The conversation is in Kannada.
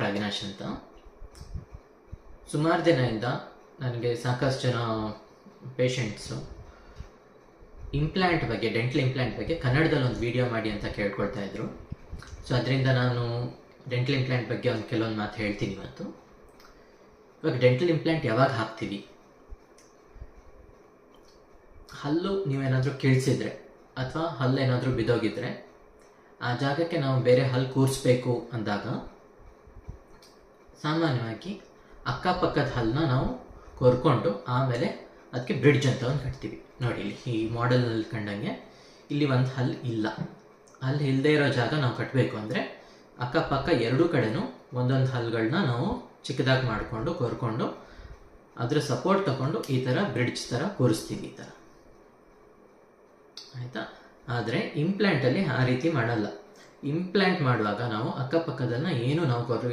ಡಾಕ್ಟರ್ ಅವಿನಾಶ್ ಅಂತ. ಸುಮಾರು ದಿನದಿಂದ ನನಗೆ ಸಾಕಷ್ಟು ಜನ ಪೇಷಂಟ್ಸು ಇಂಪ್ಲಾಂಟ್ ಬಗ್ಗೆ ಡೆಂಟಲ್ ಇಂಪ್ಲಾಂಟ್ ಬಗ್ಗೆ ಕನ್ನಡದಲ್ಲಿ ಒಂದು ವಿಡಿಯೋ ಮಾಡಿ ಅಂತ ಕೇಳ್ಕೊಳ್ತಾ ಇದ್ರು. ಸೊ ಅದರಿಂದ ನಾನು ಡೆಂಟಲ್ ಇಂಪ್ಲಾಂಟ್ ಬಗ್ಗೆ ಒಂದು ಕೆಲವೊಂದು ಮಾತು ಹೇಳ್ತೀನಿ ಇವತ್ತು. ಇವಾಗ ಡೆಂಟಲ್ ಇಂಪ್ಲಾಂಟ್ ಯಾವಾಗ ಹಾಕ್ತೀವಿ? ಹಲ್ಲು ನೀವೇನಾದರೂ ಕೇಳಿಸಿದ್ರೆ ಅಥವಾ ಹಲ್ಲು ಏನಾದರೂ ಬಿದ್ದೋಗಿದ್ರೆ ಆ ಜಾಗಕ್ಕೆ ನಾವು ಬೇರೆ ಹಲ್ಲು ಕೂರಿಸ್ಬೇಕು ಅಂದಾಗ ಸಾಮಾನ್ಯವಾಗಿ ಅಕ್ಕಪಕ್ಕದ ಹಲ್ಲನ್ನ ನಾವು ಕೊರ್ಕೊಂಡು ಆಮೇಲೆ ಅದಕ್ಕೆ ಬ್ರಿಡ್ಜ್ ಅಂತ ಒಂದು ಕಟ್ತೀವಿ. ನೋಡಿ ಇಲ್ಲಿ ಈ ಮಾಡೆಲ್ನಲ್ಲಿ ಕಂಡಂಗೆ ಇಲ್ಲಿ ಒಂದು ಹಲ್ಲು ಇಲ್ಲ. ಅಲ್ಲಿ ಇಲ್ಲದೆ ಇರೋ ಜಾಗ ನಾವು ಕಟ್ಟಬೇಕು ಅಂದರೆ ಅಕ್ಕಪಕ್ಕ ಎರಡೂ ಕಡೆನೂ ಒಂದೊಂದು ಹಲ್ಗಳನ್ನ ನಾವು ಚಿಕ್ಕದಾಗಿ ಮಾಡಿಕೊಂಡು ಕೊರ್ಕೊಂಡು ಅದರ ಸಪೋರ್ಟ್ ತಗೊಂಡು ಈ ಥರ ಬ್ರಿಡ್ಜ್ ಥರ ಕೂರಿಸ್ತೀವಿ ಈ ಥರ ಆಯಿತಾ? ಆದರೆ ಇಂಪ್ಲ್ಯಾಂಟಲ್ಲಿ ಆ ರೀತಿ ಮಾಡಲ್ಲ. ಇಂಪ್ಲಾಂಟ್ ಮಾಡುವಾಗ ನಾವು ಅಕ್ಕಪಕ್ಕದನ್ನ ಏನು ನಾವು ಕೊರ್